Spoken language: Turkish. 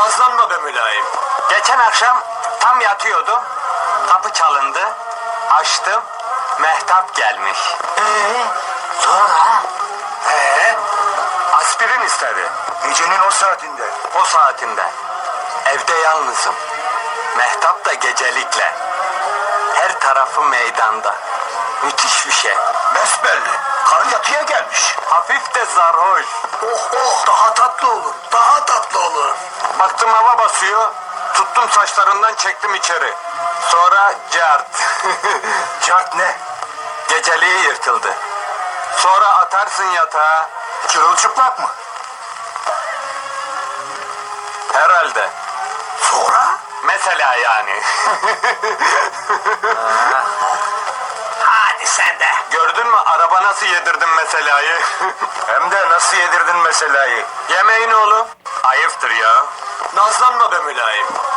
Nazlanma be mülayim. Geçen akşam tam yatıyordu. Kapı çalındı. Açtım. Mehtap gelmiş. Ee, sonra? Ee, aspirin istedi. Gecenin o saatinde. O saatinde. Evde yalnızım. Mehtap da gecelikle. Her tarafı meydanda. Müthiş bir şey. Besbelli. Karı yatıya gelmiş. Hafif de sarhoş. Oh oh daha tatlı olur. Daha tatlı olur. Baktım hava basıyor. Tuttum saçlarından çektim içeri. Sonra cart. Cart ne? Geceliği yırtıldı. Sonra atarsın yatağa. Çırılçıplak mı? Herhalde. Sonra? Mesela yani. Hadi sen de. Gördün mü araba nasıl yedirdim meselayı? Hem de nasıl yedirdin meselayı? Yemeğin oğlu. Ayıptır ya. Nazlanma be mülayim.